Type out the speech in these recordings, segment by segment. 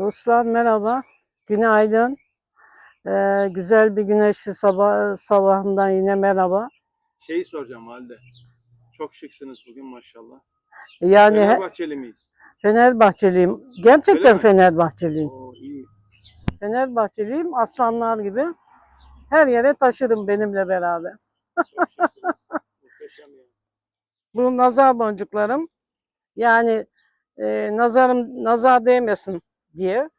Dostlar merhaba, günaydın. Ee, güzel bir güneşli sabah sabahından yine merhaba. Şeyi soracağım Halide. Çok şıksınız bugün maşallah. Yani Fenerbahçeli miyiz? Fenerbahçeliyim. Gerçekten mi? Fenerbahçeliyim. Oo iyi. Fenerbahçeliyim, aslanlar gibi. Her yere taşırım benimle beraber. Çok şıksınız. Muhteşem ya. Bu nazar boncuklarım. Yani e, nazarım nazar değmesin diye.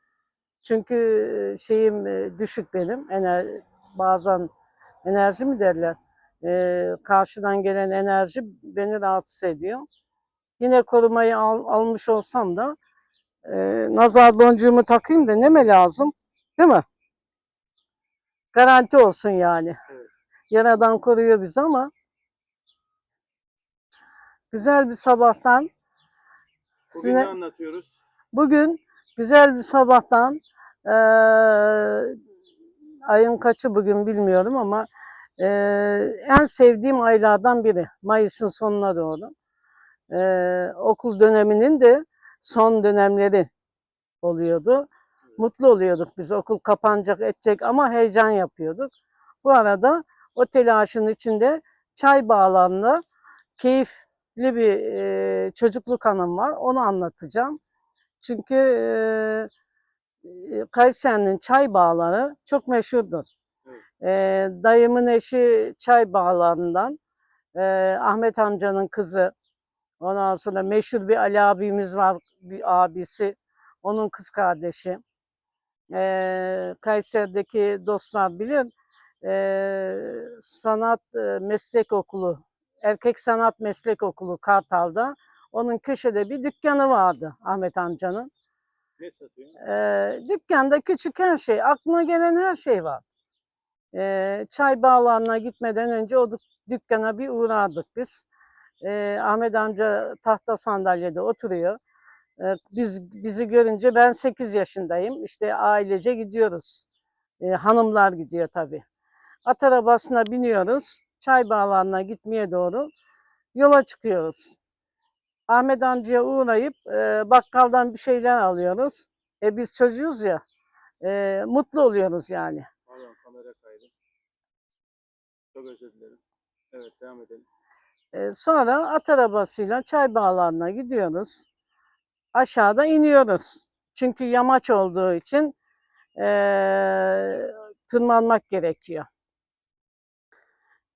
Çünkü şeyim düşük benim. Ener, bazen enerji mi derler? E, karşıdan gelen enerji beni rahatsız ediyor. Yine korumayı al- almış olsam da e, nazar boncuğumu takayım da neme lazım? Değil mi? Garanti olsun yani. Evet. Yaradan koruyor bizi ama güzel bir sabahtan Bugün Size- ne anlatıyoruz? Bugün güzel bir sabahtan eee, ayın kaçı bugün bilmiyorum ama eee, en sevdiğim aylardan biri. Mayıs'ın sonuna doğru. Eee, okul döneminin de son dönemleri oluyordu. Mutlu oluyorduk biz. Okul kapanacak edecek ama heyecan yapıyorduk. Bu arada o telaşın içinde çay bağlarında keyifli bir eee, çocukluk anım var. Onu anlatacağım. Çünkü eee, Kayseri'nin çay bağları çok meşhurdur. Eee, dayımın eşi çay bağlarından, eee, Ahmet amcanın kızı, ondan sonra meşhur bir Ali abimiz var, bir abisi, onun kız kardeşi. Eee, Kayseri'deki dostlar bilir, eee, sanat eee, meslek okulu, erkek sanat meslek okulu Kartal'da. Onun köşede bir dükkanı vardı Ahmet amcanın. Ne satıyor? Eee dükkanda küçük her şey, aklına gelen her şey var. Eee, çay bağlarına gitmeden önce o dük- dükkana bir uğrardık biz. Eee, Ahmet amca tahta sandalyede oturuyor. Eee, biz bizi görünce ben 8 yaşındayım. İşte ailece gidiyoruz. Eee, hanımlar gidiyor tabii. At arabasına biniyoruz. Çay bağlarına gitmeye doğru yola çıkıyoruz. Ahmet amcaya uğrayıp eee, bakkaldan bir şeyler alıyoruz. E biz çocuğuz ya. eee, mutlu oluyoruz yani. Pardon kamera kaydı. Çok özür dilerim. Evet devam edelim. Eee, sonra at arabasıyla çay bağlarına gidiyoruz. Aşağıda iniyoruz. Çünkü yamaç olduğu için eee, tırmanmak gerekiyor.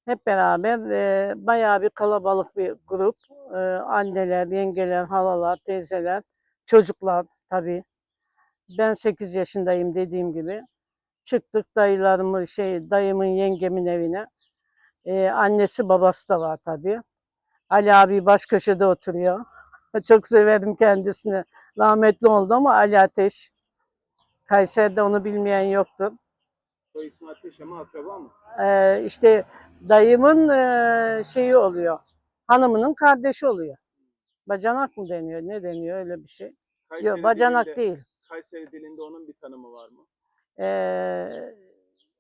Hep beraber eee bayağı bir kalabalık bir grup. Eee, anneler, yengeler, halalar, teyzeler, çocuklar tabii. Ben 8 yaşındayım dediğim gibi. Çıktık dayılarımı şey dayımın yengemin evine. Eee, annesi babası da var tabii. Ali abi baş köşede oturuyor. Çok severim kendisini. Rahmetli oldu ama Ali Ateş. Kayseri'de onu bilmeyen yoktur. Soy ismi Ateş ama akraba mı? Ee, işte dayımın eee, şeyi oluyor. Hanımının kardeşi oluyor. Bacanak mı deniyor? Ne deniyor öyle bir şey? Kayseri Yok bacanak dilinde, değil. Kayseri dilinde onun bir tanımı var mı? Ee,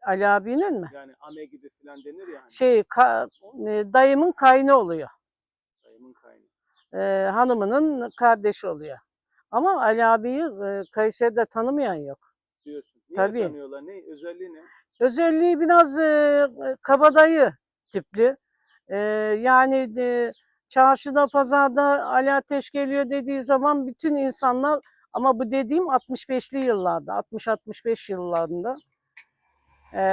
Ali abinin mi? Yani ame gibi falan denir ya hani. Şey ka- e, dayımın kaynı oluyor. Dayımın kaynağı. Ee, hanımının kardeşi oluyor. Ama Ali abiyi e, Kayseri'de tanımayan yok. Diyorsun. Niye Tabii. tanıyorlar? Ne? Özelliği ne? Özelliği biraz e, kabadayı tipli. E, yani e, çarşıda, pazarda Ali Ateş geliyor dediği zaman bütün insanlar ama bu dediğim 65'li yıllarda, 60-65 yıllarında e,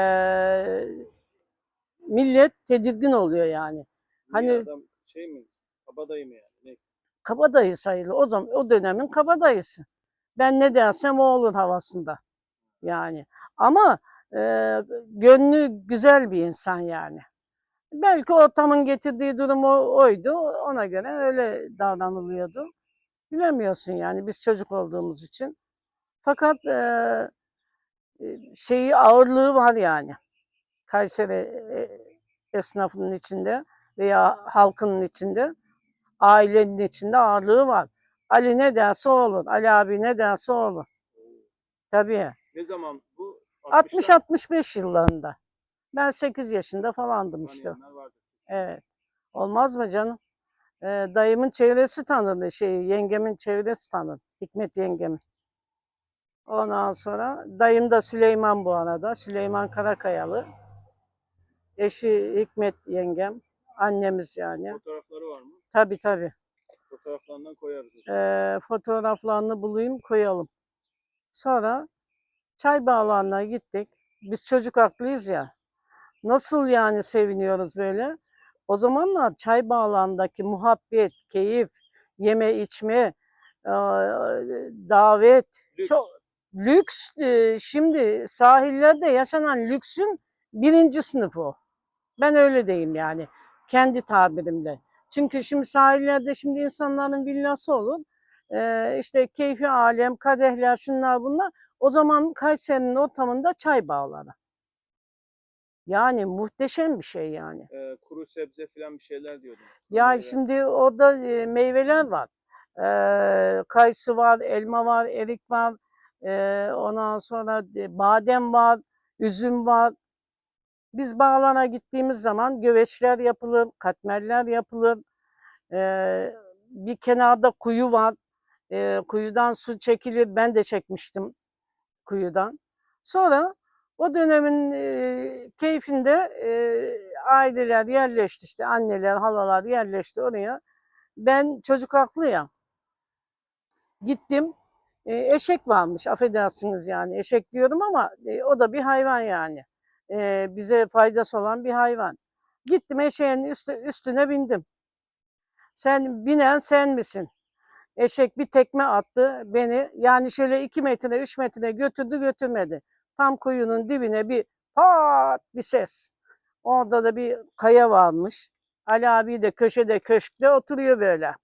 millet tedirgin oluyor yani. Niye Hani- adam şey mi? Kabadayı mı yani? Ne? Kabadayı sayılı. O zaman o dönemin kabadayısı. Ben ne dersem o olur havasında. Yani ama e, gönlü güzel bir insan yani. Belki ortamın getirdiği durum o- oydu. Ona göre öyle davranılıyordu. Bilemiyorsun yani biz çocuk olduğumuz için. Fakat e, e, şeyi ağırlığı var yani. Kayseri e, esnafının içinde veya halkının içinde, ailenin içinde ağırlığı var. Ali ne derse olur. Ali abi ne derse olur. Tabii. Ne zaman bu? 60'lar 60-65 yıllarında. Ben 8 yaşında falandım işte. Evet. Olmaz mı canım? Ee, dayımın çevresi tanıdı şeyi, yengemin çevresi tanıdı. Hikmet yengemin. Ondan sonra dayım da Süleyman bu arada. Süleyman Karakayalı. Eşi Hikmet yengem. Annemiz yani. Fotoğrafları var mı? Tabii tabii. Fotoğraflarından koyarız. Ee, fotoğraflarını bulayım koyalım. Sonra çay bağlarına gittik. Biz çocuk aklıyız ya. Nasıl yani seviniyoruz böyle? O zamanlar çay bağlarındaki muhabbet, keyif, yeme içme, eee, davet, Lüks. çok lüks. eee, Şimdi sahillerde yaşanan lüksün birinci sınıfı. Ben öyle diyeyim yani. Kendi tabirimle. Çünkü şimdi sahillerde şimdi insanların villası olur. Eee işte keyfi alem, kadehler, şunlar bunlar. O zaman Kayseri'nin ortamında çay bağları. Yani muhteşem bir şey yani. Ee, kuru sebze falan bir şeyler diyordum. Ya Meyve. şimdi orada e, meyveler var. Eee, kayısı var, elma var, erik var. Eee, ondan sonra badem var, üzüm var. Biz bağlara gittiğimiz zaman göveçler yapılır, katmerler yapılır. Eee, bir kenarda kuyu var. Eee, kuyudan su çekilir. Ben de çekmiştim kuyudan. Sonra o dönemin keyfinde aileler yerleşti işte anneler, halalar yerleşti oraya. Ben çocuk haklı ya. Gittim. Eşek varmış affedersiniz yani. Eşek diyorum ama o da bir hayvan yani. Bize faydası olan bir hayvan. Gittim eşeğin üstü, üstüne bindim. Sen binen sen misin? Eşek bir tekme attı beni. Yani şöyle iki metre, üç metre götürdü götürmedi. Tam kuyunun dibine bir pat bir ses. Orada da bir kaya varmış. Ali abi de köşede köşkte oturuyor böyle.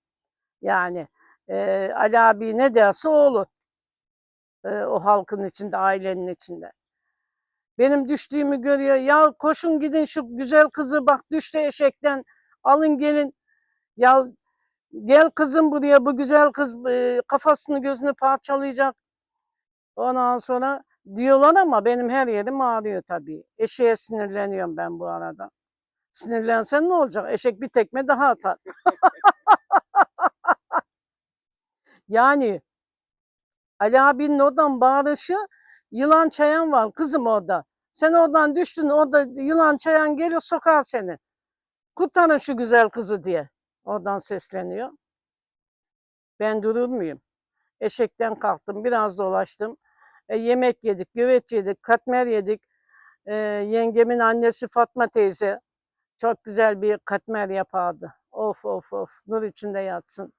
Yani e, Ali abi ne derse o. E, o halkın içinde, ailenin içinde. Benim düştüğümü görüyor. Ya koşun gidin şu güzel kızı bak düştü eşekten. Alın gelin. Ya gel kızım buraya bu güzel kız e, kafasını gözünü parçalayacak. Ondan sonra diyorlar ama benim her yerim ağrıyor tabii. Eşeğe sinirleniyorum ben bu arada. Sinirlensen ne olacak? Eşek bir tekme daha atar. Yani Ali abinin oradan bağırışı yılan çayan var kızım orada. Sen oradan düştün orada yılan çayan gelir sokar seni. Kurtarın şu güzel kızı diye. Oradan sesleniyor. Ben durur muyum? Eşekten kalktım biraz dolaştım. E, yemek yedik, güveç yedik, katmer yedik. E, yengemin annesi Fatma teyze çok güzel bir katmer yapardı. Of of of nur içinde yatsın.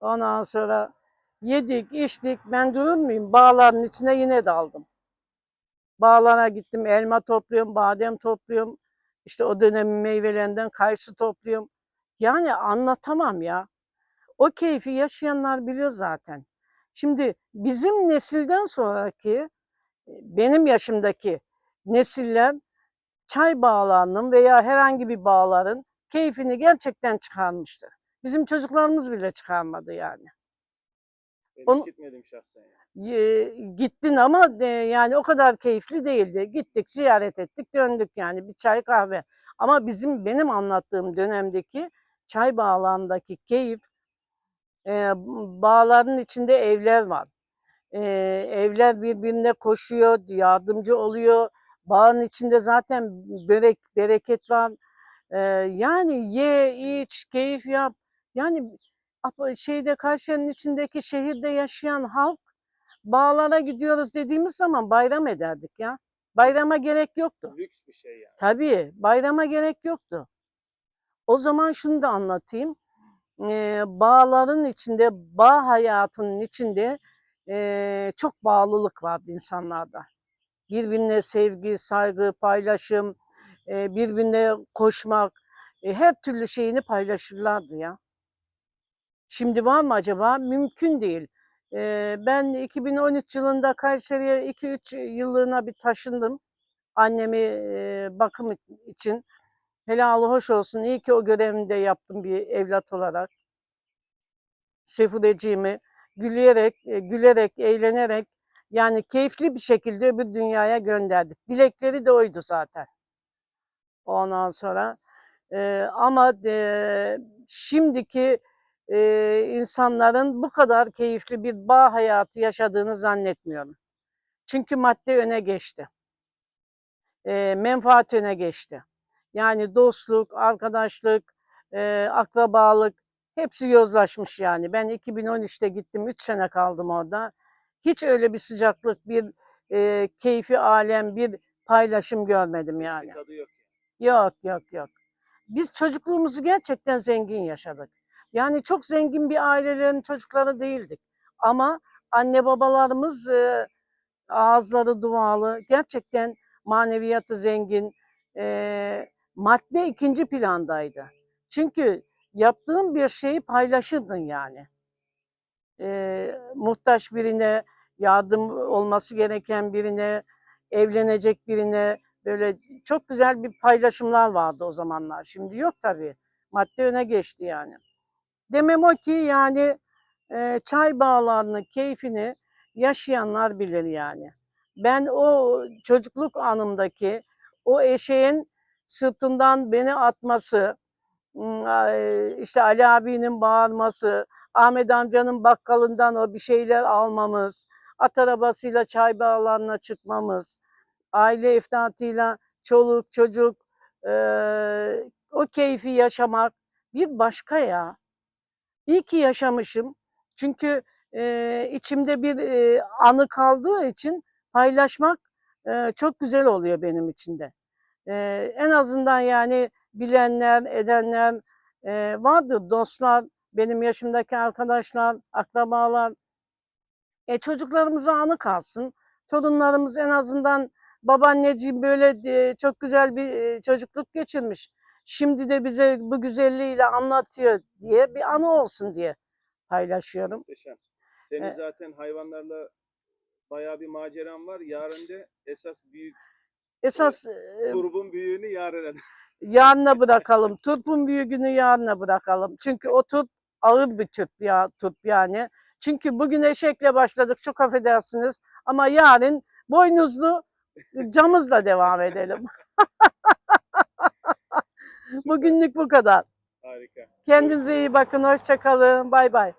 Ondan sonra yedik, içtik. Ben durur muyum? Bağların içine yine daldım. Bağlara gittim, elma topluyorum, badem topluyorum. İşte o dönemin meyvelerinden kayısı topluyorum. Yani anlatamam ya. O keyfi yaşayanlar biliyor zaten. Şimdi bizim nesilden sonraki, benim yaşımdaki nesiller çay bağlarının veya herhangi bir bağların keyfini gerçekten çıkarmıştır. Bizim çocuklarımız bile çıkarmadı yani. Ben onu- gitmedim şahsen. ya. Ye- gittin ama e, yani o kadar keyifli değildi. Gittik, ziyaret ettik, döndük yani bir çay kahve. Ama bizim benim anlattığım dönemdeki çay bağlarındaki keyif, e, bağların içinde evler var. E, evler birbirine koşuyor, yardımcı oluyor. Bağın içinde zaten börek, bereket var. E, yani ye, iç, keyif yap. Yani şeyde Kayseri'nin içindeki şehirde yaşayan halk bağlara gidiyoruz dediğimiz zaman bayram ederdik ya. Bayrama gerek yoktu. Lüks bir şey yani. Tabii bayrama gerek yoktu. O zaman şunu da anlatayım. Ee, bağların içinde, bağ hayatının içinde ee, çok bağlılık vardı insanlarda. Birbirine sevgi, saygı, paylaşım, ee, birbirine koşmak, ee, her türlü şeyini paylaşırlardı ya. Şimdi var mı acaba? Mümkün değil. Ee, ben 2013 yılında Kayseri'ye 2-3 yıllığına bir taşındım. Annemi e, bakım için. Helalı hoş olsun. İyi ki o görevimi de yaptım bir evlat olarak. Şefudeciğimi gülüyerek, e, gülerek, eğlenerek yani keyifli bir şekilde öbür dünyaya gönderdik. Dilekleri de oydu zaten. Ondan sonra e, ama e, şimdiki e, insanların bu kadar keyifli bir bağ hayatı yaşadığını zannetmiyorum. Çünkü madde öne geçti. E, menfaat öne geçti. Yani dostluk, arkadaşlık, e, akrabalık hepsi yozlaşmış yani. Ben 2013'te gittim, 3 sene kaldım orada. Hiç öyle bir sıcaklık, bir e, keyfi alem, bir paylaşım görmedim yani. Yok yok yok. Biz çocukluğumuzu gerçekten zengin yaşadık. Yani çok zengin bir ailelerin çocukları değildik. Ama anne babalarımız e, ağızları dualı, gerçekten maneviyatı zengin, e, madde ikinci plandaydı. Çünkü yaptığın bir şeyi paylaşırdın yani. E, muhtaç birine, yardım olması gereken birine, evlenecek birine, böyle çok güzel bir paylaşımlar vardı o zamanlar. Şimdi yok tabii. Madde öne geçti yani. Demem o ki yani e, çay bağlarını, keyfini yaşayanlar bilir yani. Ben o çocukluk anımdaki o eşeğin sırtından beni atması, e, işte Ali abinin bağırması, Ahmet amcanın bakkalından o bir şeyler almamız, at arabasıyla çay bağlarına çıkmamız, aile eftatıyla çoluk çocuk o keyfi yaşamak bir başka ya. İyi ki yaşamışım. Çünkü eee, içimde bir eee, anı kaldığı için paylaşmak eee, çok güzel oluyor benim için de. Eee, en azından yani bilenler, edenler eee, vardır, dostlar, benim yaşımdaki arkadaşlar, akrabalar. E, çocuklarımıza anı kalsın. Torunlarımız en azından babaanneciğim böyle e, çok güzel bir e, çocukluk geçirmiş. Şimdi de bize bu güzelliğiyle anlatıyor diye bir anı olsun diye paylaşıyorum. Muhteşem. Senin E- zaten hayvanlarla bayağı bir maceran var. Yarın da esas büyük Esas e, grubun büyüğünü yarın. yarına bırakalım. Turpun büyüğünü yarına bırakalım. Çünkü o turp ağır bir turp ya turp yani. Çünkü bugün eşekle başladık çok affedersiniz ama yarın boynuzlu camızla devam edelim. Bugünlük bu kadar. Harika. Kendinize iyi bakın. Hoşça kalın. Bay bay.